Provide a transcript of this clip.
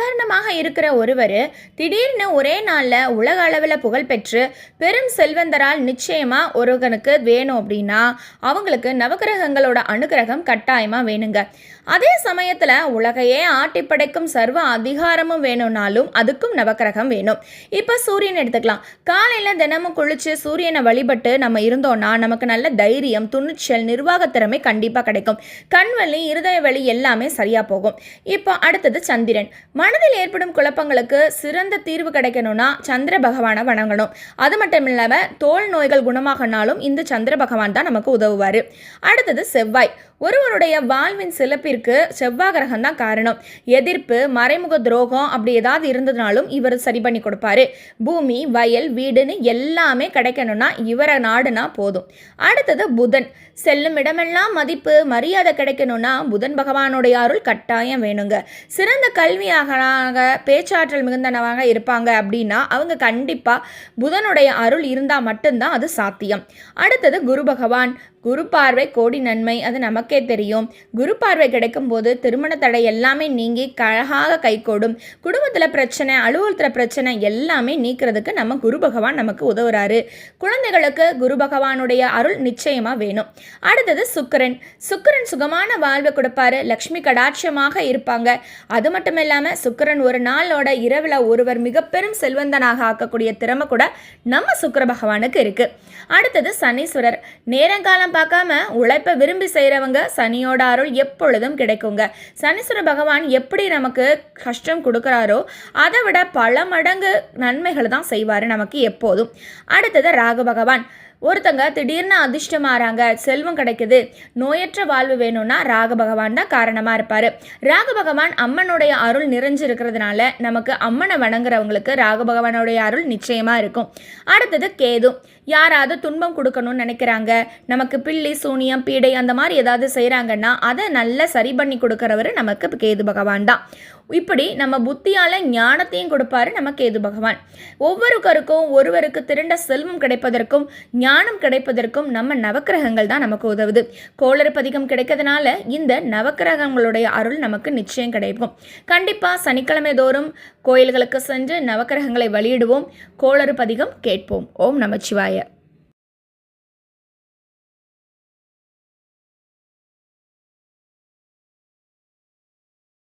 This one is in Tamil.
சாதாரணமாக இருக்கிற ஒருவர் திடீர்னு ஒரே நாளில் உலக அளவில் புகழ்பெற்று பெரும் செல்வந்தரால் நிச்சயமாக ஒருவனுக்கு வேணும் அப்படின்னா அவங்களுக்கு நவகிரகங்களோட அனுகிரகம் கட்டாயமாக வேணுங்க. அதே சமயத்தில் உலகையே ஆட்டி படைக்கும் சர்வ அதிகாரமும் வேணும்னாலும் அதுக்கும் நவக்கிரகம் வேணும். இப்போ சூரியன் எடுத்துக்கலாம். காலையில் தினமும் குளித்து சூரியனை வழிபட்டு நம்ம இருந்தோம்னா நமக்கு நல்ல தைரியம் துணிச்சல் நிர்வாகத்திறமை கண்டிப்பாக கிடைக்கும். கண்வழி இருதய வலி எல்லாமே சரியாக போகும். இப்போ அடுத்தது சந்திரன். மனதில் ஏற்படும் குழப்பங்களுக்கு சிறந்த தீர்வு கிடைக்கணும்னா சந்திர பகவானை வணங்கணும். அது மட்டும் இல்லாமல் தோல் நோய்கள் குணமாகனாலும் இந்த சந்திர பகவான் தான் நமக்கு உதவுவார். அடுத்தது செவ்வாய். ஒருவருடைய வாழ்வின் சிலப்பிற்கு செவ்வாய் கிரகம் தான் காரணம். எதிர்ப்பு மறைமுக துரோகம் அப்படி ஏதாவது இருந்ததுனாலும் இவர் சரி பண்ணி கொடுப்பாரு. பூமி வயல் வீடுன்னு எல்லாமே கிடைக்கணும்னா இவரை நாடுனா போதும். அடுத்தது புதன். செல்லும் இடமெல்லாம் மதிப்பு மரியாதை கிடைக்கணும்னா புதன் பகவானுடைய அருள் கட்டாயம் வேணுங்க. சிறந்த கல்வியாக பேச்சாற்றல் மிகுந்தனவாக இருப்பாங்க அப்படின்னா அவங்க கண்டிப்பாக புதனுடைய அருள் இருந்தால் மட்டும்தான் அது சாத்தியம். அடுத்தது குரு பகவான். குரு பார்வை கோடி நன்மை அது நமக்கே தெரியும். குரு பார்வை கிடைக்கும்போது திருமண தடை எல்லாமே நீங்கி கழகாக கைகூடும். குடும்பத்தில் பிரச்சனை அலுவலகத்தில் பிரச்சனை எல்லாமே நீக்கிறதுக்கு நம்ம குரு பகவான் நமக்கு உதவுறாரு. குழந்தைகளுக்கு குரு பகவானுடைய அருள் நிச்சயமாக வேணும். அடுத்தது சுக்கிரன். சுக்கிரன் சுகமான வாழ்வை கொடுப்பாரு. லக்ஷ்மி கடாட்சமாக இருப்பாங்க. அது மட்டும் இல்லாமல் சுக்கிரன் ஒரு நாளோட இரவில் ஒருவர் மிக பெரும் செல்வந்தனாக ஆக்கக்கூடிய திறமை கூட நம்ம சுக்கர பகவானுக்கு இருக்கு. அடுத்தது சனீஸ்வரர். நேரங்காலம் பார்க்காம உழைப்பை விரும்பி செய்கிறவங்க சனியோட அருள் எப்பொழுதும் கிடைக்குங்க. சனீஸ்வர பகவான் எப்படி நமக்கு கஷ்டம் கொடுக்குறாரோ அதை விட பல மடங்கு நன்மைகள் தான் செய்வார் நமக்கு எப்போதும். அடுத்தது ராகு பகவான். ஒருத்தங்க திடீர்னு அதிர்ஷ்டமாறாங்க செல்வம் கிடைக்குது நோயற்ற வாழ்வு வேணும்னா ராக பகவான் தான் காரணமாக இருப்பார். ராக பகவான் அம்மனுடைய அருள் நிறைஞ்சு இருக்கிறதுனால நமக்கு அம்மனை வணங்குறவங்களுக்கு ராக பகவானுடைய அருள் நிச்சயமாக இருக்கும். அடுத்தது கேது. யாராவது துன்பம் கொடுக்கணும்னு நினைக்கிறாங்க நமக்கு பில்லி சூனியம் பீடை அந்த மாதிரி ஏதாவது செய்கிறாங்கன்னா அதை நல்லா சரி பண்ணி கொடுக்குறவர் நமக்கு கேது பகவான் தான். இப்படி நம்ம புத்தியால் ஞானத்தையும் கொடுப்பாரு நம்ம கேது பகவான். ஒவ்வொருக்கருக்கும் ஒருவருக்கு திரண்ட செல்வம் கிடைப்பதற்கும் ஞானம் கிடைப்பதற்கும் நம்ம நவக்கிரகங்கள் தான் நமக்கு உதவுது. கோளறு பதிகம் கிடைக்கிறதுனால இந்த நவக்கிரகங்களுடைய அருள் நமக்கு நிச்சயம் கிடைக்கும். கண்டிப்பாக சனிக்கிழமை தோறும் கோயில்களுக்கு சென்று நவக்கிரகங்களை வழியிடுவோம். கோளறு பதிகம் கேட்போம். ஓம் நமச்சிவாய